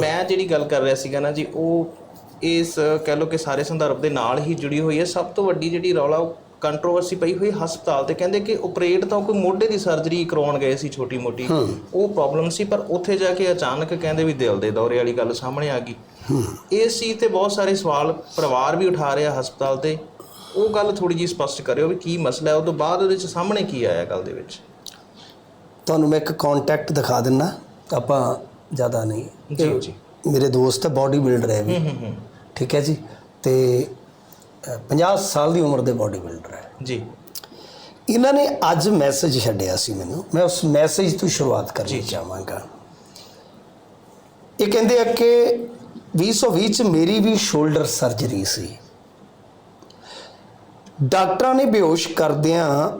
ਮੈਂ ਜਿਹੜੀ ਗੱਲ ਕਰ ਰਿਹਾ ਸੀਗਾ ਨਾ ਜੀ ਉਹ ਇਸ ਕਹਿ ਲਓ ਕਿ ਸਾਰੇ ਸੰਦਰਭ ਦੇ ਨਾਲ ਹੀ ਜੁੜੀ ਹੋਈ ਹੈ। ਸਭ ਤੋਂ ਵੱਡੀ ਜਿਹੜੀ ਰੌਲਾ ਕੰਟਰੋਵਰਸੀ ਪਈ ਹੋਈ ਹਸਪਤਾਲ ਤੇ। ਕਹਿੰਦੇ ਕਿ ਆਪਰੇਟ ਤਾਂ ਕੋਈ ਮੋਢੇ ਦੀ ਸਰਜਰੀ ਕਰਾਉਣ ਗਏ ਸੀ ਛੋਟੀ ਮੋਟੀ ਉਹ ਪ੍ਰੋਬਲਮ ਸੀ ਪਰ ਉੱਥੇ ਜਾ ਕੇ ਅਚਾਨਕ ਕਹਿੰਦੇ ਵੀ ਦਿਲ ਦੇ ਦੌਰੇ ਵਾਲੀ ਗੱਲ ਸਾਹਮਣੇ ਆ ਗਈ। ਇਸ ਚੀਜ਼ ਤੇ ਬਹੁਤ ਸਾਰੇ ਸਵਾਲ ਪਰਿਵਾਰ ਵੀ ਉਠਾ ਰਿਹਾ ਹਸਪਤਾਲ ਤੇ। ਉਹ ਗੱਲ ਥੋੜੀ ਜਿਹੀ ਸਪਸ਼ਟ ਕਰਿਓ ਵੀ ਕੀ ਮਸਲਾ ਹੈ ਉਹ ਤੋਂ ਬਾਅਦ ਉਹਦੇ ਚ ਸਾਹਮਣੇ ਕੀ ਆਇਆ ਗੱਲ ਦੇ ਵਿੱਚ? ਤੁਹਾਨੂੰ ਮੈਂ ਇੱਕ ਕੰਟੈਕਟ ਦਿਖਾ ਦਿੰਨਾ। ਆਪਾਂ ਜ਼ਿਆਦਾ ਨਹੀਂ। ਜੀ ਜੀ। ਮੇਰੇ ਦੋਸਤ ਬਾਡੀ ਬਿਲਡਰ ਹੈ ਵੀ। ਹੂੰ ਹੂੰ ਠੀਕ ਹੈ ਜੀ? ਤੇ ਅ, 50 ਸਾਲ ਦੀ ਉਮਰ ਦੇ ਬਾਡੀ ਬਿਲਡਰ ਹੈ। ਜੀ। ਇਹਨਾਂ ਨੇ ਅੱਜ ਮੈਸੇਜ ਛੱਡਿਆ ਸੀ ਮੈਨੂੰ। ਮੈਂ ਉਸ ਮੈਸੇਜ ਤੋਂ ਸ਼ੁਰੂਆਤ ਕਰਨੀ ਚਾਹਾਂਗਾ। ਇਹ ਕਹਿੰਦੇ ਆ ਕਿ 2020 ਚ ਮੇਰੀ ਵੀ ਸ਼ੋਲਡਰ ਸਰਜਰੀ ਸੀ। ਡਾਕਟਰਾਂ ਨੇ ਬੇਹੋਸ਼ ਕਰਦਿਆਂ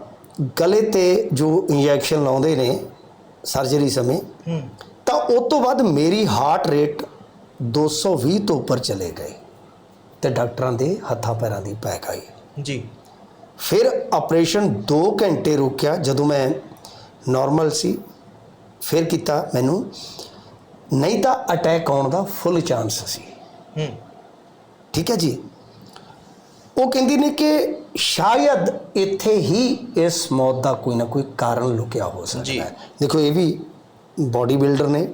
ਗਲੇ ਤੇ ਜੋ ਇੰਜੈਕਸ਼ਨ ਲਾਉਂਦੇ ਨੇ ਸਰਜਰੀ ਸਮੇਂ ਤਾਂ ਉਸ ਤੋਂ ਬਾਅਦ ਮੇਰੀ ਹਾਰਟ ਰੇਟ 220 ਤੋਂ ਉੱਪਰ ਚਲੇ ਗਏ ਤੇ ਡਾਕਟਰਾਂ ਦੇ ਹੱਥਾਂ ਪੈਰਾਂ ਦੀ ਪੈ ਗਈ ਜੀ। ਫਿਰ ਆਪਰੇਸ਼ਨ 2 ਘੰਟੇ ਰੁਕਿਆ ਜਦੋਂ ਮੈਂ ਨਾਰਮਲ ਸੀ। ਫਿਰ ਕੀਤਾ ਮੈਨੂੰ ਨਹੀਂ ਤਾਂ ਅਟੈਕ ਆਉਣ ਦਾ ਫੁੱਲ ਚਾਂਸ ਸੀ। ਹੂੰ। ਠੀਕ ਹੈ ਜੀ? ਉਹ ਕਹਿੰਦੀ ਨੇ ਕਿ ਸ਼ਾਇਦ ਇੱਥੇ ਹੀ ਇਸ ਮੌਤ ਦਾ ਕੋਈ ਨਾ ਕੋਈ ਕਾਰਨ ਲੁਕਿਆ ਹੋ। ਸਕਦਾ ਹੈ। ਦੇਖੋ ਇਹ ਵੀ ਬਾਡੀ ਬਿਲਡਰ ਨੇ।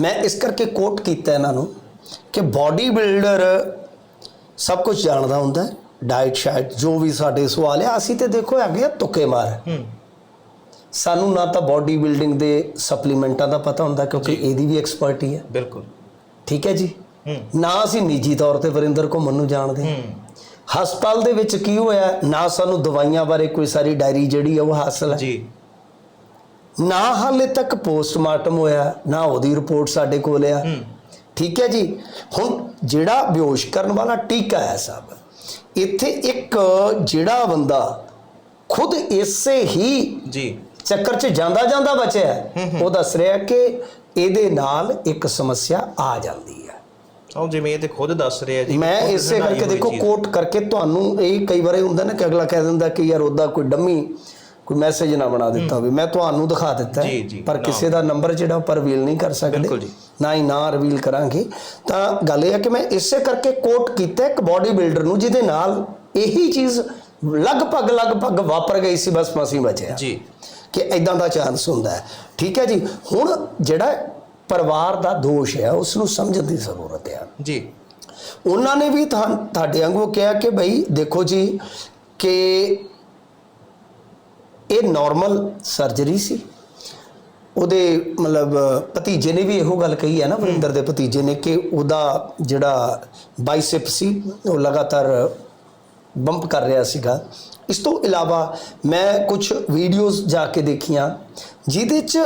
ਮੈਂ ਇਸ ਕਰਕੇ ਕੋਟ ਕੀਤਾ ਇਹਨਾਂ ਨੂੰ ਕਿ ਬਾਡੀ ਬਿਲਡਰ ਸਭ ਕੁਝ ਜਾਣਦਾ ਹੁੰਦਾ ਹੈ ਡਾਈਟ ਸ਼ਾਇਟ ਜੋ ਵੀ ਸਾਡੇ ਸਵਾਲ ਹੈ ਅਸੀਂ ਤੇ ਦੇਖੋ ਹੈਗੇ ਆ ਤੁੱਕੇ ਮਾਰ। ਸਾਨੂੰ ਨਾ ਤਾਂ ਬਾਡੀ ਬਿਲਡਿੰਗ ਦੇ ਸਪਲੀਮੈਂਟਾਂ ਦਾ ਪਤਾ ਹੁੰਦਾ ਕਿਉਂਕਿ ਇਹਦੀ ਵੀ ਐਕਸਪਰਟੀ ਹੈ ਬਿਲਕੁਲ। ਠੀਕ ਹੈ ਜੀ? ਨਾ ਅਸੀਂ ਨਿੱਜੀ ਤੌਰ ਤੇ ਵਰਿੰਦਰ ਘੁੰਮਣ ਨੂੰ ਜਾਣਦੇ। ਹਸਪਤਾਲ ਦੇ ਵਿੱਚ ਕੀ ਹੋਇਆ? ਨਾ ਸਾਨੂੰ ਦਵਾਈਆਂ ਬਾਰੇ ਕੋਈ ਸਾਰੀ ਡਾਇਰੀ ਜਿਹੜੀ ਆ ਉਹ ਹਾਸਲ ਹੈ। ਜੀ। ਨਾ ਹਾਲੇ ਤੱਕ ਪੋਸਟਮਾਰਟਮ ਹੋਇਆ ਨਾ ਉਹਦੀ ਰਿਪੋਰਟ ਸਾਡੇ ਕੋਲ ਆ। ਠੀਕ ਹੈ ਜੀ? ਹੁਣ ਜਿਹੜਾ ਬੇਹੋਸ਼ ਕਰਨ ਵਾਲਾ ਟੀਕਾ ਹੈ ਸਾਹਿਬ ਇੱਥੇ ਇੱਕ ਜਿਹੜਾ ਬੰਦਾ ਖੁਦ ਇਸੇ ਹੀ ਜੀ। ਚੱਕਰ 'ਚ ਜਾਂਦਾ ਜਾਂਦਾ ਬਚਿਆ ਉਹ ਦੱਸ ਰਿਹਾ ਕਿ ਇਹਦੇ ਨਾਲ ਇੱਕ ਸਮੱਸਿਆ ਆ ਜਾਂਦੀ ਹੈ। ਉਹ ਜਿਵੇਂ ਇਹ ਤੇ ਖੁਦ ਦੱਸ ਰਿਹਾ ਜੀ। ਮੈਂ ਇਸੇ ਕਰਕੇ ਦੇਖੋ। ਕੋਟ ਕਰਕੇ ਤੁਹਾਨੂੰ ਇਹ ਕਈ ਵਾਰ ਹੁੰਦਾ ਨਾ ਕਿ ਅਗਲਾ ਕਹਿ ਦਿੰਦਾ ਕਿ ਯਾਰ ਉਹਦਾ ਕੋਈ ਡੰਮੀ ਕੋਈ ਮੈਸੇਜ ਨਾ ਬਣਾ ਦਿੱਤਾ ਹੋਵੇ। ਮੈਂ ਤੁਹਾਨੂੰ ਦਿਖਾ ਦਿੱਤਾ ਪਰ। ਕਿਸੇ ਦਾ ਨੰਬਰ ਜਿਹੜਾ ਉਹ ਰਿਵੀਲ ਨਹੀਂ ਕਰ ਸਕਦੇ। ਨਾ ਹੀ ਨਾਂ ਰਿਵੀਲ ਕਰਾਂਗੇ। ਤਾਂ ਗੱਲ ਇਹ ਹੈ ਕਿ ਮੈਂ ਇਸੇ ਕਰਕੇ ਕੋਟ ਕੀਤਾ ਇੱਕ ਬਾਡੀ ਬਿਲਡਰ ਨੂੰ ਜਿਹਦੇ ਨਾਲ ਇਹੀ ਚੀਜ਼ ਲਗਭਗ ਲਗਭਗ ਵਾਪਰ ਗਈ ਸੀ ਬਸ ਮਸੀਂ ਬਚਿਆ। ਜੀ। ਕਿ ਇਦਾਂ ਦਾ ਚਾਂਸ ਹੁੰਦਾ ਹੈ। ਠੀਕ ਹੈ ਜੀ? ਹੁਣ ਜਿਹੜਾ ਪਰਿਵਾਰ ਦਾ ਦੋਸ਼ ਹੈ ਉਸ ਨੂੰ ਸਮਝਣ ਦੀ ਜ਼ਰੂਰਤ ਹੈ। ਜੀ। ਉਹਨਾਂ ਨੇ ਵੀ ਤੁਹਾ- ਤੁਹਾਡੇ ਵਾਂਗੂ ਕਿਹਾ ਕਿ ਭਈ ਦੇਖੋ ਜੀ ਕਿ ਇਹ ਨਾਰਮਲ ਸਰਜਰੀ ਸੀ। ਉਹਦੇ ਮਤਲਬ ਭਤੀਜੇ ਨੇ ਵੀ ਇਹੋ ਗੱਲ ਕਹੀ ਹੈ ਨਾ ਵਰਿੰਦਰ ਦੇ ਭਤੀਜੇ ਨੇ ਕਿ ਉਹਦਾ ਜਿਹੜਾ ਬਾਈਸੈਪ ਸੀ ਉਹ ਲਗਾਤਾਰ ਬੰਪ ਕਰ ਰਿਹਾ ਸੀਗਾ। ਇਸ ਤੋਂ ਇਲਾਵਾ ਮੈਂ ਕੁਝ ਵੀਡੀਓਜ਼ ਜਾ ਕੇ ਦੇਖੀਆਂ ਜਿਹਦੇ 'ਚ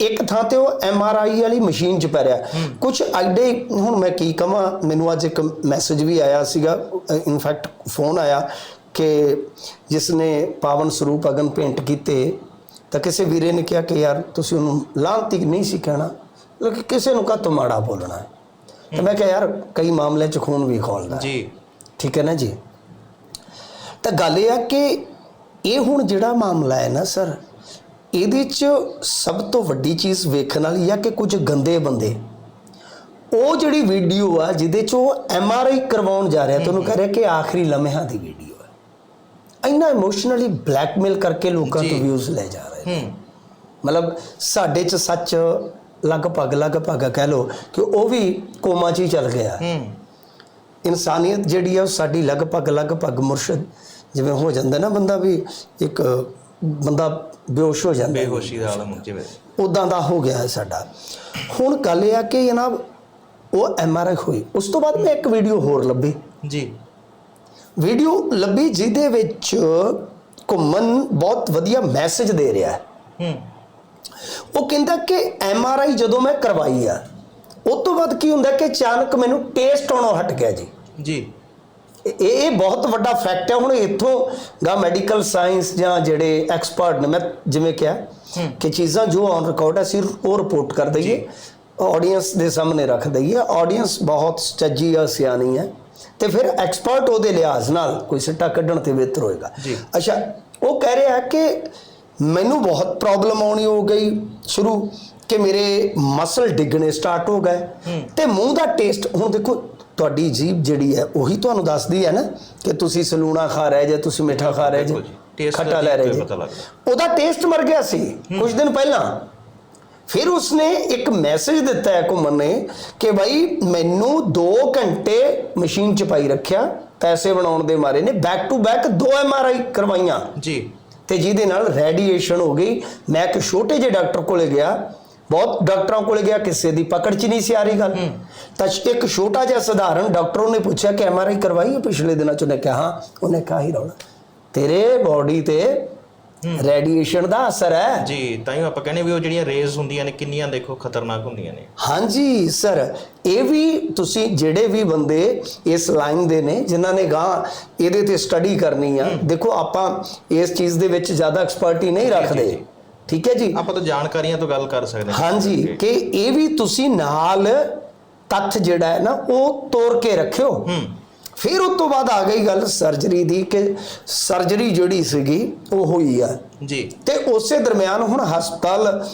ਇੱਕ ਥਾਂ ਤੇ ਉਹ ਐਮ ਆਰ ਆਈ ਵਾਲੀ ਮਸ਼ੀਨ 'ਚ ਪੈ ਰਿਹਾ। ਕੁਝ ਆਈਡੇ ਹੁਣ ਮੈਂ ਕੀ ਕਹਾਂ ਮੈਨੂੰ ਅੱਜ ਇੱਕ ਮੈਸੇਜ ਵੀ ਆਇਆ ਸੀਗਾ ਇਨਫੈਕਟ ਫੋਨ ਆਇਆ ਕਿ ਜਿਸ ਨੇ ਪਾਵਨ ਸਰੂਪ ਅਗਨ ਪੇਂਟ ਕੀਤੇ ਤਾਂ ਕਿਸੇ ਵੀਰੇ ਨੇ ਕਿਹਾ ਕਿ ਯਾਰ ਤੁਸੀਂ ਉਹਨੂੰ ਲਾਂਤੀ ਨਹੀਂ ਸੀ ਕਹਿਣਾ? ਲੇਕਿਨ ਕਿਸੇ ਨੂੰ ਕਾਹਤੋਂ ਮਾੜਾ ਬੋਲਣਾ ਹੈ? ਤਾਂ ਮੈਂ ਕਿਹਾ ਯਾਰ ਕਈ ਮਾਮਲਿਆਂ 'ਚ ਖੂਨ ਵੀ ਖੋਲਦਾ। ਜੀ। ਠੀਕ ਹੈ ਨਾ ਜੀ? ਤਾਂ ਗੱਲ ਇਹ ਆ ਕਿ ਇਹ ਹੁਣ ਜਿਹੜਾ ਮਾਮਲਾ ਹੈ ਨਾ ਸਰ ਇਹਦੇ 'ਚ ਸਭ ਤੋਂ ਵੱਡੀ ਚੀਜ਼ ਵੇਖਣ ਵਾਲੀ ਆ ਕਿ ਕੁਝ ਗੰਦੇ ਬੰਦੇ। ਉਹ ਜਿਹੜੀ ਵੀਡੀਓ ਆ ਜਿਹਦੇ 'ਚ ਉਹ ਐਮ ਆਰ ਆਈ ਕਰਵਾਉਣ ਜਾ ਰਿਹਾ ਤੁਹਾਨੂੰ ਕਹਿ ਰਿਹਾ ਕਿ ਆਖਰੀ ਲਮਹਿਆਂ ਦੀ ਵੀਡੀਓ। ਇੰਨਾ ਇਮੋਸ਼ਨਲੀ ਬਲੈਕਮੇਲ ਕਰਕੇ ਲੋਕਾਂ ਤੋਂ। ਵਿਊਜ਼ ਲੈ ਜਾ ਰਹੇ ਹੂੰ। ਮਤਲਬ ਸਾਡੇ 'ਚ ਸੱਚ ਲਗਭਗ ਲਗਭਗ ਕਹਿ ਲੋ ਕਿ ਉਹ ਵੀ ਕੋਮਾ 'ਚ ਹੀ ਚੱਲ ਗਿਆ। ਹੂੰ। ਇਨਸਾਨੀਅਤ ਜਿਹੜੀ ਆ ਉਹ ਸਾਡੀ ਲਗਭਗ ਲਗਭਗ ਮੁਰਸ਼ਦ ਜਿਵੇਂ ਹੋ ਜਾਂਦਾ ਨਾ ਬੰਦਾ ਵੀ ਇੱਕ ਬੰਦਾ ਬੇਹੋਸ਼ ਹੋ ਜਾਂਦਾ। ਬੇਹੋਸ਼ੀ ਦਾ ਆਲਮ ਜਿਵੇਂ। ਉਦਾਂ ਦਾ ਹੋ ਗਿਆ ਹੈ ਸਾਡਾ। ਹੁਣ ਗੱਲ ਇਹ ਆ ਕਿ ਜਨਾਬ ਉਹ ਐਮ ਆਰ ਆਈ ਹੋਈ। ਉਸ ਤੋਂ ਬਾਅਦ ਮੈਂ ਇੱਕ ਵੀਡੀਓ ਹੋਰ ਲੱਭੀ। ਜੀ। ਵੀਡੀਓ ਲੱਭੀ ਜਿਹਦੇ ਵਿੱਚ ਘੁੰਮਨ ਬਹੁਤ ਵਧੀਆ ਮੈਸੇਜ ਦੇ ਰਿਹਾ ਹੈ। ਹੂੰ। ਉਹ ਕਹਿੰਦਾ ਕਿ ਐਮ ਆਰ ਆਈ ਜਦੋਂ ਮੈਂ ਕਰਵਾਈ ਆ ਉਸ ਤੋਂ ਬਾਅਦ ਕੀ ਹੁੰਦਾ ਕਿ ਅਚਾਨਕ ਮੈਨੂੰ ਟੇਸਟ ਆਉਣੋਂ ਹਟ ਗਿਆ ਜੀ। ਜੀ। ਇਹ ਇਹ ਬਹੁਤ ਵੱਡਾ ਫੈਕਟ ਹੈ। ਹੁਣ ਇੱਥੋਂ ਗਾ ਮੈਡੀਕਲ ਸਾਇੰਸ ਜਾਂ ਜਿਹੜੇ ਐਕਸਪਰਟ ਨੇ ਮੈਂ ਜਿਵੇਂ ਕਿਹਾ ਕਿ ਚੀਜ਼ਾਂ ਜੋ ਔਨ ਰਿਕਾਰਡ ਹੈ ਸਿਰਫ ਉਹ ਰਿਪੋਰਟ ਕਰ ਦਈਏ। ਆਡੀਅנס ਦੇ ਸਾਹਮਣੇ ਰੱਖ ਦਈਏ। ਆਡੀਅנס ਬਹੁਤ ਸੱਜੀ ਆ ਸਿਆਣੀ ਹੈ ਤੇ ਫਿਰ ਐਕਸਪਰਟ ਉਹਦੇ ਲਿਹਾਜ਼ ਨਾਲ ਕੋਈ ਸਿੱਟਾ ਕੱਢਣ ਤੇ ਬਿਹਤਰ ਹੋਏਗਾ। ਅੱਛਾ ਉਹ ਕਹਿ ਰਿਹਾ ਕਿ ਮੈਨੂੰ ਬਹੁਤ ਪ੍ਰੋਬਲਮ ਆਉਣੀ ਹੋ ਗਈ ਸ਼ੁਰੂ ਕਿ ਮੇਰੇ ਮਸਲ ਡਿੱਗਣੇ ਸਟਾਰਟ ਹੋ ਗਏ। ਤੇ ਮੂੰਹ ਦਾ ਟੇਸਟ ਹੁਣ ਦੇਖੋ ਤੁਹਾਡੀ ਜੀਭ ਜਿਹੜੀ ਹੈ ਉਹੀ ਤੁਹਾਨੂੰ ਦੱਸਦੀ ਹੈ ਨਾ ਕਿ ਤੁਸੀਂ ਸਲੂਣਾ ਖਾ ਰਹੇ ਜੇ ਤੁਸੀਂ ਮਿੱਠਾ ਖਾ ਰਹੇ ਜੇ ਖੱਟਾ ਲੈ ਰਹੇ ਜੇ। ਉਹਦਾ ਟੇਸਟ ਮਰ ਗਿਆ ਸੀ ਕੁਝ ਦਿਨ ਪਹਿਲਾਂ। ਫਿਰ ਉਸਨੇ ਇੱਕ ਮੈਸੇਜ ਦਿੱਤਾ ਹੈ ਘੁੰਮਣ ਨੇ ਕਿ ਭਾਈ ਮੈਨੂੰ 2 ਘੰਟੇ ਮਸ਼ੀਨ 'ਚ ਪਾਈ ਰੱਖਿਆ ਪੈਸੇ ਬਣਾਉਣ ਦੇ ਮਾਰੇ ਨੇ ਬੈਕ ਟੂ ਬੈਕ ਦੋ ਐਮਆਰਆਈ ਕਰਵਾਈਆਂ। ਜੀ। ਤੇ ਜਿਹਦੇ ਨਾਲ ਰੇਡੀਏਸ਼ਨ ਹੋ ਗਈ। ਮੈਂ ਇੱਕ ਛੋਟੇ ਜਿਹੇ ਡਾਕਟਰ ਕੋਲੇ ਗਿਆ। ਬਹੁਤ ਡਾਕਟਰਾਂ ਕੋਲੇ ਗਿਆ ਕਿਸੇ ਦੀ ਪਕੜ 'ਚ ਨਹੀਂ ਸੀ ਆ ਰਹੀ ਗੱਲ। ਤਾਂ ਇੱਕ ਛੋਟਾ ਜਿਹਾ ਸਧਾਰਨ ਡਾਕਟਰ ਉਹਨੇ ਪੁੱਛਿਆ ਕਿ ਐਮਆਰਆਈ ਕਰਵਾਈ ਹੈ ਪਿਛਲੇ ਦਿਨਾਂ 'ਚ? ਉਹਨੇ ਕਿਹਾ ਹਾਂ ਉਹਨੇ ਕਿਹਾ ਹੀ ਰੌਲਾ। ਤੇਰੇ ਬਾਡੀ ਤੇ ਰੇਡੀਏਸ਼ਨ ਦਾ ਅਸਰ ਹੈ। ਜੀ ਤਾਂ ਹੀ ਆਪਾਂ ਕਹਿੰਦੇ ਵੀ ਉਹ ਜਿਹੜੀਆਂ ਰੇਜ਼ ਹੁੰਦੀਆਂ ਨੇ ਕਿੰਨੀਆਂ ਦੇਖੋ ਖਤਰਨਾਕ ਹੁੰਦੀਆਂ ਨੇ। ਹਾਂਜੀ ਸਰ ਇਹ ਵੀ ਤੁਸੀਂ ਜਿਹੜੇ ਵੀ ਬੰਦੇ ਇਸ ਲਾਈਨ ਦੇ ਨੇ ਜਿਨ੍ਹਾਂ ਨੇ ਗਾਂ ਇਹਦੇ ਤੇ ਸਟੱਡੀ ਕਰਨੀ ਆ ਦੇਖੋ ਆਪਾਂ ਇਸ ਚੀਜ਼ ਦੇ ਵਿੱਚ ਜ਼ਿਆਦਾ ਐਕਸਪਰਟੀ ਨਹੀਂ ਰੱਖਦੇ। ਠੀਕ ਹੈ ਜੀ? ਆਪਾਂ ਤਾਂ ਜਾਣਕਾਰੀਆਂ ਤੋਂ ਗੱਲ ਕਰ ਸਕਦੇ ਹਾਂ। ਹਾਂਜੀ ਕਿ ਇਹ ਵੀ ਤੁਸੀਂ ਨਾਲ ਤੱਥ ਜਿਹੜਾ ਹੈ ਨਾ ਉਹ ਤੋੜ ਕੇ ਰੱਖਿਓ। ਹੂੰ। ਫਿਰ ਉਸ ਤੋਂ ਬਾਅਦ ਆ ਗਈ ਗੱਲ ਸਰਜਰੀ ਦੀ ਕਿ ਸਰਜਰੀ ਜਿਹੜੀ ਸੀਗੀ ਉਹ ਹੋਈ ਆ। ਜੀ। ਤੇ ਉਸੇ ਦਰਮਿਆਨ ਹੁਣ ਹਸਪਤਾਲ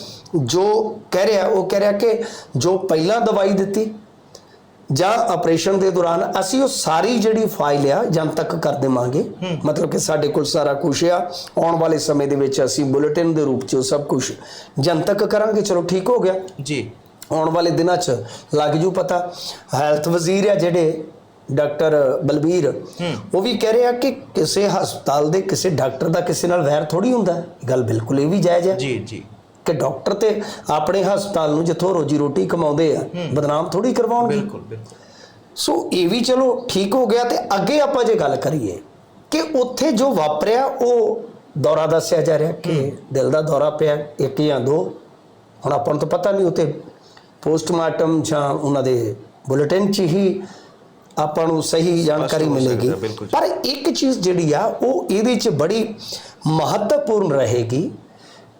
ਜੋ ਕਹਿ ਰਿਹਾ ਉਹ ਕਹਿ ਰਿਹਾ ਕਿ ਜੋ ਪਹਿਲਾਂ ਦਵਾਈ ਦਿੱਤੀ ਜਾਂ ਆਪਰੇਸ਼ਨ ਦੇ ਦੌਰਾਨ ਅਸੀਂ ਉਹ ਸਾਰੀ ਜਿਹੜੀ ਫਾਈਲ ਆ ਜਨਤਕ ਕਰ ਦੇਵਾਂਗੇ। ਮਤਲਬ ਕਿ ਸਾਡੇ ਕੋਲ ਸਾਰਾ ਕੁਝ ਆ। ਆਉਣ ਵਾਲੇ ਸਮੇਂ ਦੇ ਵਿੱਚ ਅਸੀਂ ਬੁਲੇਟਿਨ ਦੇ ਰੂਪ 'ਚ ਸਭ ਕੁਝ ਜਨਤਕ ਕਰਾਂਗੇ। ਚਲੋ ਠੀਕ ਹੋ ਗਿਆ। ਜੀ। ਆਉਣ ਵਾਲੇ ਦਿਨਾਂ 'ਚ ਲੱਗ ਜੂ ਪਤਾ। ਹੈਲਥ ਵਜ਼ੀਰ ਆ ਜਿਹੜੇ ਡਾਕਟਰ ਬਲਬੀਰ ਉਹ ਵੀ ਕਹਿ ਰਿਹਾ ਕਿ ਕਿਸੇ ਹਸਪਤਾਲ ਦੇ ਕਿਸੇ ਡਾਕਟਰ ਦਾ ਕਿਸੇ ਨਾਲ ਵੈਰ ਥੋੜੀ ਹੁੰਦਾ। ਗੱਲ ਬਿਲਕੁਲ ਇਹ ਵੀ ਜਾਇਜ਼ ਹੈ ਜੀ ਜੀ। ਕਿ ਡਾਕਟਰ ਤੇ ਆਪਣੇ ਹਸਪਤਾਲ ਨੂੰ ਜਿੱਥੋਂ ਰੋਜੀ ਰੋਟੀ ਕਮਾਉਂਦੇ ਆ ਬਦਨਾਮ ਥੋੜੀ ਕਰਵਾਉਣਗੇ। ਬਿਲਕੁਲ ਬਿਲਕੁਲ। ਸੋ ਇਹ ਵੀ ਚਲੋ ਠੀਕ ਹੋ ਗਿਆ ਤੇ ਅੱਗੇ ਆਪਾਂ ਜੇ ਗੱਲ ਕਰੀਏ ਕਿ ਉੱਥੇ ਜੋ ਵਾਪਰਿਆ ਉਹ ਦੌਰਾ ਦੱਸਿਆ ਜਾ ਰਿਹਾ ਕਿ ਦਿਲ ਦਾ ਦੌਰਾ ਪਿਆ ਇੱਕ ਜਾਂ ਦੋ। ਹੁਣ ਆਪਾਂ ਨੂੰ ਤਾਂ ਪਤਾ ਨਹੀਂ ਉੱਥੇ ਪੋਸਟਮਾਰਟਮ ਜਾਂ ਉਹਨਾਂ ਦੇ ਬੁਲੇਟਿਨ 'ਚ ਹੀ ਆਪਾਂ ਨੂੰ ਸਹੀ ਜਾਣਕਾਰੀ ਮਿਲੇਗੀ। ਪਰ ਇੱਕ ਚੀਜ਼ ਜਿਹੜੀ ਆ ਉਹ ਇਹਦੇ 'ਚ ਬੜੀ ਮਹੱਤਵਪੂਰਨ ਰਹੇਗੀ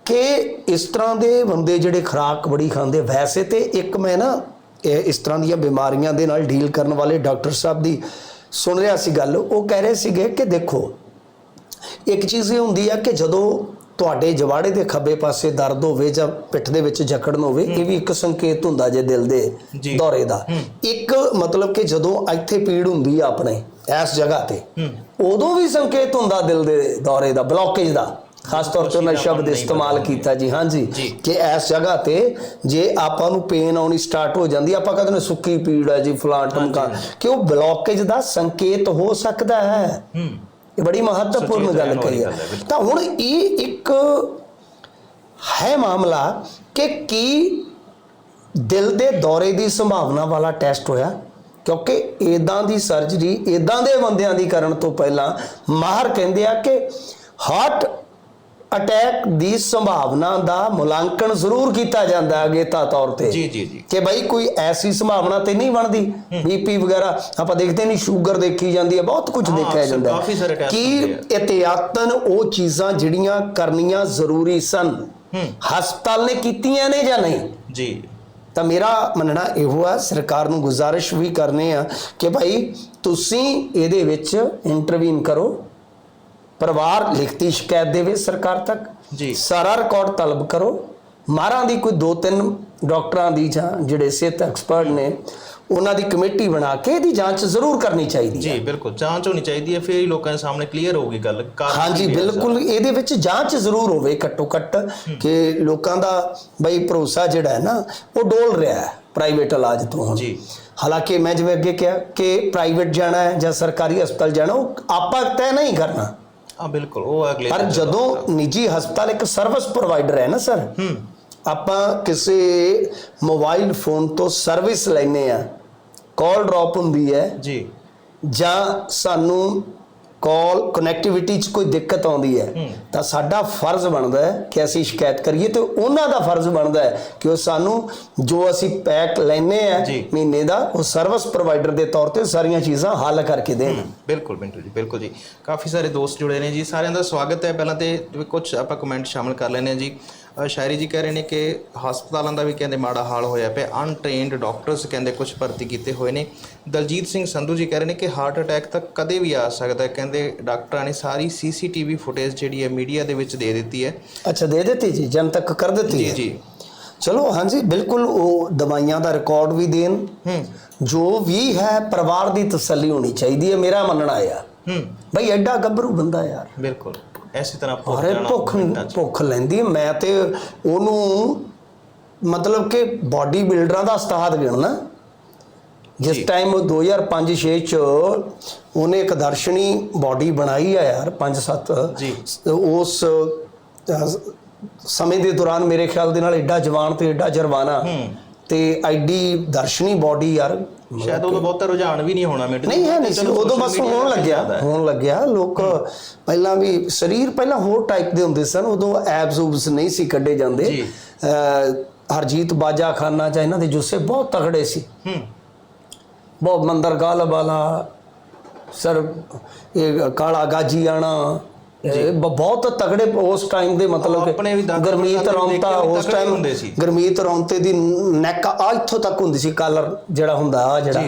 ਕਿ ਇਸ ਤਰ੍ਹਾਂ ਦੇ ਬੰਦੇ ਜਿਹੜੇ ਖੁਰਾਕ ਬੜੀ ਖਾਂਦੇ ਵੈਸੇ ਤੇ ਇੱਕ ਮੈਂ ਨਾ ਇਹ ਇਸ ਤਰ੍ਹਾਂ ਦੀਆਂ ਬਿਮਾਰੀਆਂ ਦੇ ਨਾਲ ਡੀਲ ਕਰਨ ਵਾਲੇ ਡਾਕਟਰ ਸਾਹਿਬ ਦੀ ਸੁਣ ਰਿਹਾ ਸੀ ਗੱਲ ਉਹ ਕਹਿ ਰਹੇ ਸੀਗੇ ਕਿ ਦੇਖੋ ਇੱਕ ਚੀਜ਼ ਇਹ ਹੁੰਦੀ ਆ ਕਿ ਜਦੋਂ ਤੁਹਾਡੇ ਜਵਾੜੇ ਦੇ ਖੱਬੇ ਪਾਸੇ ਦਰਦ ਹੋਵੇ ਜਾਂ ਪਿੱਠ ਦੇ ਵਿੱਚ ਜਕੜਨ ਹੋਵੇ ਇਹ ਵੀ ਇੱਕ ਸੰਕੇਤ ਹੁੰਦਾ ਜੇ ਦਿਲ ਦੇ। ਦੌਰੇ ਦਾ। ਇੱਕ ਮਤਲਬ ਕਿ ਜਦੋਂ ਇੱਥੇ ਪੀੜ ਹੁੰਦੀ ਆ ਆਪਣੇ ਇਸ ਜਗ੍ਹਾ ਤੇ ਉਦੋਂ ਵੀ ਸੰਕੇਤ ਹੁੰਦਾ ਦਿਲ ਦੇ ਦੌਰੇ ਦਾ ਬਲੌਕੇਜ ਦਾ। ਖਾਸ ਤੌਰ ਤੇ ਉਹਨਾਂ ਸ਼ਬਦ ਇਸਤੇਮਾਲ ਕੀਤਾ ਜੀ ਹਾਂਜੀ। ਕਿ ਇਸ ਜਗ੍ਹਾ ਤੇ ਜੇ ਆਪਾਂ ਨੂੰ ਪੇਨ ਆਉਣੀ ਸਟਾਰਟ ਹੋ ਜਾਂਦੀ ਆਪਾਂ ਕਹਿੰਦੇ ਨੇ ਸੁੱਕੀ ਪੀੜ ਹੈ ਜੀ ਫਲਾਂ ਟਮਕਾ ਕਿ ਉਹ ਬਲੌਕੇਜ ਦਾ ਸੰਕੇਤ ਹੋ ਸਕਦਾ ਹੂੰ। ਇਹ ਬੜੀ ਮਹੱਤਵਪੂਰਨ ਗੱਲ ਕਹੀ ਹੈ। ਤਾਂ ਹੁਣ ਇਹ ਇੱਕ ਹੈ ਮਾਮਲਾ ਕਿ ਕੀ ਦਿਲ ਦੇ ਦੌਰੇ ਦੀ ਸੰਭਾਵਨਾ ਵਾਲਾ ਟੈਸਟ ਹੋਇਆ ਕਿਉਂਕਿ ਇਦਾਂ ਦੀ ਸਰਜਰੀ ਇਦਾਂ ਦੇ ਬੰਦਿਆਂ ਦੀ ਕਰਨ ਤੋਂ ਪਹਿਲਾਂ ਮਾਹਰ ਕਹਿੰਦੇ ਆ ਕਿ ਹਾਰਟ ਅਟੈਕ ਦੀ ਸੰਭਾਵਨਾ ਦਾ ਮੁਲਾਂਕਣ ਜ਼ਰੂਰ ਕੀਤਾ ਜਾਂਦਾ ਹੈ ਅਗੇਤਾ ਤੌਰ ਤੇ। ਜੀ ਜੀ ਜੀ। ਕਿ ਭਾਈ ਕੋਈ ਐਸੀ ਸੰਭਾਵਨਾ ਤੇ ਨਹੀਂ ਬਣਦੀ। ਬੀਪੀ ਵਗੈਰਾ ਆਪਾਂ ਦੇਖਦੇ ਨਹੀਂ ਸ਼ੂਗਰ ਦੇਖੀ ਜਾਂਦੀ ਹੈ ਬਹੁਤ ਕੁਝ ਹਾਂ, ਦੇਖਿਆ ਜਾਂਦਾ ਟੈਸਟ ਕਿ ਇਤਿਆਤਨ ਉਹ ਚੀਜ਼ਾਂ ਜਿਹੜੀਆਂ ਕਰਨੀਆਂ ਜ਼ਰੂਰੀ ਸਨ? ਹੂੰ। ਹਸਪਤਾਲ ਨੇ ਕੀਤੀਆਂ ਨੇ ਜਾਂ ਨਹੀਂ? ਜੀ। ਤਾਂ ਮੇਰਾ ਮੰਨਣਾ ਇਹੋ ਆ ਸਰਕਾਰ ਨੂੰ ਗੁਜ਼ਾਰਿਸ਼ ਵੀ ਕਰਨੇ ਆ ਕਿ ਭਾਈ ਤੁਸੀਂ ਇਹਦੇ ਵਿੱਚ ਇੰਟਰਵੀਨ ਕਰੋ। ਪਰਿਵਾਰ ਲਿਖਤੀ ਸ਼ਿਕਾਇਤ ਦੇਵੇ ਸਰਕਾਰ ਤੱਕ। ਜੀ। ਸਾਰਾ ਰਿਕਾਰਡ ਤਲਬ ਕਰੋ। ਮਾਰਾਂ ਦੀ ਕੋਈ ਦੋ ਤਿੰਨ ਡਾਕਟਰਾਂ ਦੀ ਜਾਂ ਜਿਹੜੇ ਸਿਹਤ ਐਕਸਪਰਟ ਨੇ ਉਹਨਾਂ ਦੀ ਕਮੇਟੀ ਬਣਾ ਕੇ ਇਹਦੀ ਜਾਂਚ ਜ਼ਰੂਰ ਕਰਨੀ ਚਾਹੀਦੀ ਹੈ। ਜੀ ਬਿਲਕੁਲ। ਜਾਂਚ ਹੋਣੀ ਚਾਹੀਦੀ ਹੈ ਫਿਰ ਹੀ ਲੋਕਾਂ ਦੇ ਸਾਹਮਣੇ ਕਲੀਅਰ ਹੋਊਗੀ ਗੱਲ। ਹਾਂਜੀ। ਬਿਲਕੁਲ। ਇਹਦੇ ਵਿੱਚ ਜਾਂਚ ਜ਼ਰੂਰ ਹੋਵੇ ਘੱਟੋ ਘੱਟ ਕਿ ਲੋਕਾਂ ਦਾ ਬਈ ਭਰੋਸਾ ਜਿਹੜਾ ਹੈ ਨਾ ਉਹ ਡੋਲ ਰਿਹਾ ਹੈ ਪ੍ਰਾਈਵੇਟ ਇਲਾਜ ਤੋਂ ਜੀ। ਹਾਲਾਂਕਿ ਮੈਂ ਜਿਵੇਂ ਅੱਗੇ ਕਿਹਾ ਕਿ ਪ੍ਰਾਈਵੇਟ ਜਾਣਾ ਹੈ ਜਾਂ ਸਰਕਾਰੀ ਹਸਪਤਾਲ ਜਾਣਾ ਉਹ ਆਪਾਂ ਤੈਅ ਨਹੀਂ ਕਰਨਾ। ਹਾਂ ਬਿਲਕੁਲ ਉਹ ਅਗਲੇ ਪਰ ਜਦੋਂ ਨਿੱਜੀ ਹਸਪਤਾਲ ਇੱਕ ਸਰਵਿਸ ਪ੍ਰੋਵਾਈਡਰ ਹੈ ਨਾ ਸਰ? ਹੂੰ। ਆਪਾਂ ਕਿਸੇ ਮੋਬਾਈਲ ਫੋਨ ਤੋਂ ਸਰਵਿਸ ਲੈਨੇ ਆ ਕਾਲ ਡ੍ਰੌਪ ਹੁੰਦੀ ਹੈ ਜੀ। ਜਾਂ ਸਾਨੂੰ ਕਾਲ ਕਨੈਕਟੀਵਿਟੀ 'ਚ ਕੋਈ ਦਿੱਕਤ ਆਉਂਦੀ ਹੈ ਤਾਂ ਸਾਡਾ ਫਰਜ਼ ਬਣਦਾ ਹੈ ਕਿ ਅਸੀਂ ਸ਼ਿਕਾਇਤ ਕਰੀਏ ਤੇ ਉਹਨਾਂ ਦਾ ਫਰਜ਼ ਬਣਦਾ ਹੈ ਕਿ ਉਹ ਸਾਨੂੰ ਜੋ ਅਸੀਂ ਪੈਕ ਲੈਨੇ ਆ। ਮਹੀਨੇ ਦਾ ਉਹ ਸਰਵਿਸ ਪ੍ਰੋਵਾਈਡਰ ਦੇ ਤੌਰ ਤੇ ਸਾਰੀਆਂ ਚੀਜ਼ਾਂ ਹੱਲ ਕਰਕੇ ਦੇਣ। ਬਿਲਕੁਲ ਬਿੰਟੂ ਜੀ ਬਿਲਕੁਲ ਜੀ। ਕਾਫੀ ਸਾਰੇ ਦੋਸਤ ਜੁੜੇ ਨੇ ਜੀ ਸਾਰਿਆਂ ਦਾ ਸਵਾਗਤ ਹੈ। ਪਹਿਲਾਂ ਤੇ ਕੁਝ ਆਪਾਂ ਕਮੈਂਟ ਸ਼ਾਮਿਲ ਕਰ ਲੈਨੇ ਆ ਜੀ। ਸ਼ਾਇਰੀ ਜੀ ਕਹਿ ਰਹੇ ਨੇ ਕਿ ਹਸਪਤਾਲਾਂ ਦਾ ਵੀ ਕਹਿੰਦੇ ਮਾੜਾ ਹਾਲ ਹੋਇਆ ਪਿਆ ਅਨਟ੍ਰੇਨਡ ਡਾਕਟਰਸ ਕਹਿੰਦੇ ਕੁਝ ਭਰਤੀ ਕੀਤੇ ਹੋਏ ਨੇ। ਦਲਜੀਤ ਸਿੰਘ ਸੰਧੂ ਜੀ ਕਹਿ ਰਹੇ ਨੇ ਕਿ ਹਾਰਟ ਅਟੈਕ ਤਾਂ ਕਦੇ ਵੀ ਆ ਸਕਦਾ ਕਹਿੰਦੇ ਡਾਕਟਰਾਂ ਨੇ ਸਾਰੀ ਸੀਸੀਟੀਵੀ ਫੁਟੇਜ ਜਿਹੜੀ ਹੈ ਮੀਡੀਆ ਦੇ ਵਿੱਚ ਦੇ ਦਿੱਤੀ ਹੈ। ਅੱਛਾ ਦੇ ਦਿੱਤੀ ਜੀ ਜਨਤਕ ਕਰ ਦਿੱਤੀ ਜੀ ਜੀ। ਚਲੋ ਹਾਂਜੀ ਬਿਲਕੁਲ ਉਹ ਦਵਾਈਆਂ ਦਾ ਰਿਕਾਰਡ ਵੀ ਦੇਣ। ਹੂੰ। ਜੋ ਵੀ ਹੈ ਪਰਿਵਾਰ ਦੀ ਤਸੱਲੀ ਹੋਣੀ ਚਾਹੀਦੀ ਹੈ ਮੇਰਾ ਮੰਨਣਾ ਆ। ਹੂੰ। ਬਈ ਐਡਾ ਗੱਭਰੂ ਬੰਦਾ ਯਾਰ। ਬਿਲਕੁਲ। ਐਸੀ ਤਰ੍ਹਾਂ ਭੁੱਖ ਅਰੇ ਭੁੱਖ। ਭੁੱਖ ਲੈਂਦੀ। ਮੈਂ ਤੇ ਉਹਨੂੰ ਮਤਲਬ ਕਿ ਬਾਡੀ ਬਿਲਡਰਾਂ ਦਾ ਉਸਤਾਦ ਗਿਣਨਾ ਜਿਸ। ਟਾਈਮ 2005-6 ਚ ਉਹਨੇ ਇੱਕ ਦਰਸ਼ਨੀ ਬਾਡੀ ਬਣਾਈ ਆ ਯਾਰ 5-7 ਜੀ। ਉਸ ਸਮੇਂ ਦੇ ਦੌਰਾਨ ਮੇਰੇ ਖਿਆਲ ਦੇ ਨਾਲ ਐਡਾ ਜਵਾਨ ਤੇ ਐਡਾ ਜਰਵਾਨਾ ਹੂੰ ਤੇ ਐਡੀ ਦਰਸ਼ਨੀ ਬਾਡੀ ਯਾਰ। ਸ਼ਾਇਦ ਉਦੋਂ ਬਹੁਤਾ ਰੁਝਾਨ ਵੀ ਨਹੀਂ ਹੋਣਾ ਮਿੰਟ ਨਹੀਂ ਹੈ ਨਹੀਂ ਉਦੋਂ ਬਸ ਹੋਣ ਲੱਗਿਆ ਹੋਣ ਲੱਗਿਆ। ਲੋਕ ਪਹਿਲਾਂ ਵੀ ਸਰੀਰ ਪਹਿਲਾਂ ਹੋਰ ਟਾਈਪ ਦੇ ਹੁੰਦੇ ਸਨ ਉਦੋਂ ਐਬਸ ਉਬਸ ਨਹੀਂ ਸੀ ਕੱਢੇ ਜਾਂਦੇ। ਜੀ। ਹਰਜੀਤ ਬਾਜਾ ਖਾਨਾ ਚ ਇਹਨਾਂ ਦੇ ਜੁੱਸੇ ਬਹੁਤ ਤਗੜੇ ਸੀ। ਹੂੰ। ਬਹੁਤ ਮੰਦਰ ਗਾਲਬ ਵਾਲਾ ਸਰ ਇਹ ਕਾਲਾ ਗਾਜੀ ਆਣਾ ਇਹ ਬਹੁਤ ਤਗੜੇ ਉਸ ਟਾਈਮ ਦੇ ਮਤਲਬ ਆਪਣੇ ਵੀ ਗਰਮੀਤ ਰੌਂਤਾ ਉਸ ਟਾਈਮ ਹੁੰਦੇ ਸੀ। ਗਰਮੀਤ ਰੌਂਤੇ ਦੀ ਨੈਕ ਆ ਇੱਥੋਂ ਤੱਕ ਹੁੰਦੀ ਸੀ ਕਾਲਰ ਜਿਹੜਾ ਹੁੰਦਾ ਆ ਜਿਹੜਾ।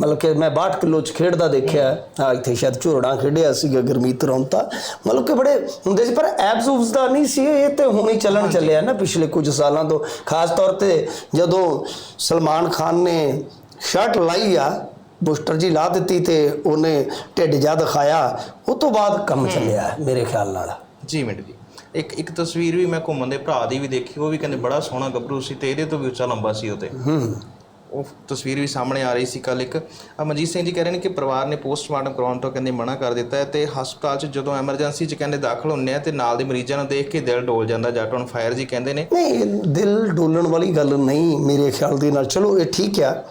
ਮਤਲਬ ਕਿ ਮੈਂ 62 ਕਿਲੋ ਚ ਖੇਡਦਾ ਦੇਖਿਆ। ਆ ਇੱਥੇ ਸ਼ਾਇਦ ਝੋੜਾ ਖੇਡਿਆ ਸੀਗਾ ਗਰਮੀਤ ਰੌਂਤਾ। ਮਤਲਬ ਕਿ ਬੜੇ ਹੁੰਦੇ ਸੀ ਪਰ ਐਬਸ ਉਬਸ ਦਾ ਨਹੀਂ ਸੀ ਇਹ ਤੇ ਹੁਣ ਹੀ ਚੱਲਣ ਚੱਲਿਆ ਨਾ ਪਿਛਲੇ ਕੁਝ ਸਾਲਾਂ ਤੋਂ। ਖਾਸ ਤੌਰ ਤੇ ਜਦੋਂ ਸਲਮਾਨ ਖਾਨ ਨੇ ਸ਼ਰਟ ਲਾਈ ਆ ਬੂਸਟਰ ਜੀ ਲਾ ਦਿੱਤੀ ਤੇ ਉਹਨੇ ਢਿੱਡ ਜਾ ਦਿਖਾਇਆ। ਉਹ ਤੋਂ ਬਾਅਦ ਕੰਮ ਚੱਲਿਆ ਮੇਰੇ ਖਿਆਲ ਨਾਲ। ਜੀ ਮਿੰਟ ਜੀ। ਇੱਕ ਇੱਕ ਤਸਵੀਰ ਵੀ ਮੈਂ ਘੁੰਮਣ ਦੇ ਭਰਾ ਦੀ ਵੀ ਦੇਖੀ ਉਹ ਵੀ ਕਹਿੰਦੇ ਬੜਾ ਸੋਹਣਾ ਗੱਭਰੂ ਸੀ ਤੇ ਇਹਦੇ ਤੋਂ ਵੀ ਉੱਚਾ ਲੰਬਾ ਸੀ ਉਹ ਤੇ। ਹੂੰ। ਉਹ ਤਸਵੀਰ ਵੀ ਸਾਹਮਣੇ ਆ ਰਹੀ ਸੀ ਕੱਲ ਇੱਕ। ਮਨਜੀਤ ਸਿੰਘ ਜੀ ਕਹਿ ਰਹੇ ਨੇ ਕਿ ਪਰਿਵਾਰ ਨੇ ਪੋਸਟਮਾਰਟਮ ਕਰਵਾਉਣ ਤੋਂ ਕਹਿੰਦੇ ਮਨਾ ਕਰ ਦਿੱਤਾ ਹੈ ਤੇ ਹਸਪਤਾਲ 'ਚ ਜਦੋਂ ਐਮਰਜੈਂਸੀ 'ਚ ਕਹਿੰਦੇ ਦਾਖਲ ਹੁੰਨੇ ਆ ਤੇ ਨਾਲ ਦੇ ਮਰੀਜ਼ਾਂ ਨੂੰ ਦੇਖ ਕੇ ਦਿਲ ਡੋਲ ਜਾਂਦਾ ਜੱਟ on ਫਾਇਰ ਜੀ ਕਹਿੰਦੇ ਨੇ। ਨਹੀਂ ਦਿਲ ਡੋਲਣ ਵਾਲੀ ਗੱਲ ਨਹੀਂ ਮੇਰੇ ਖਿਆਲ ਦੇ ਨਾਲ। ਚਲੋ ਇਹ ਠੀਕ ਆ।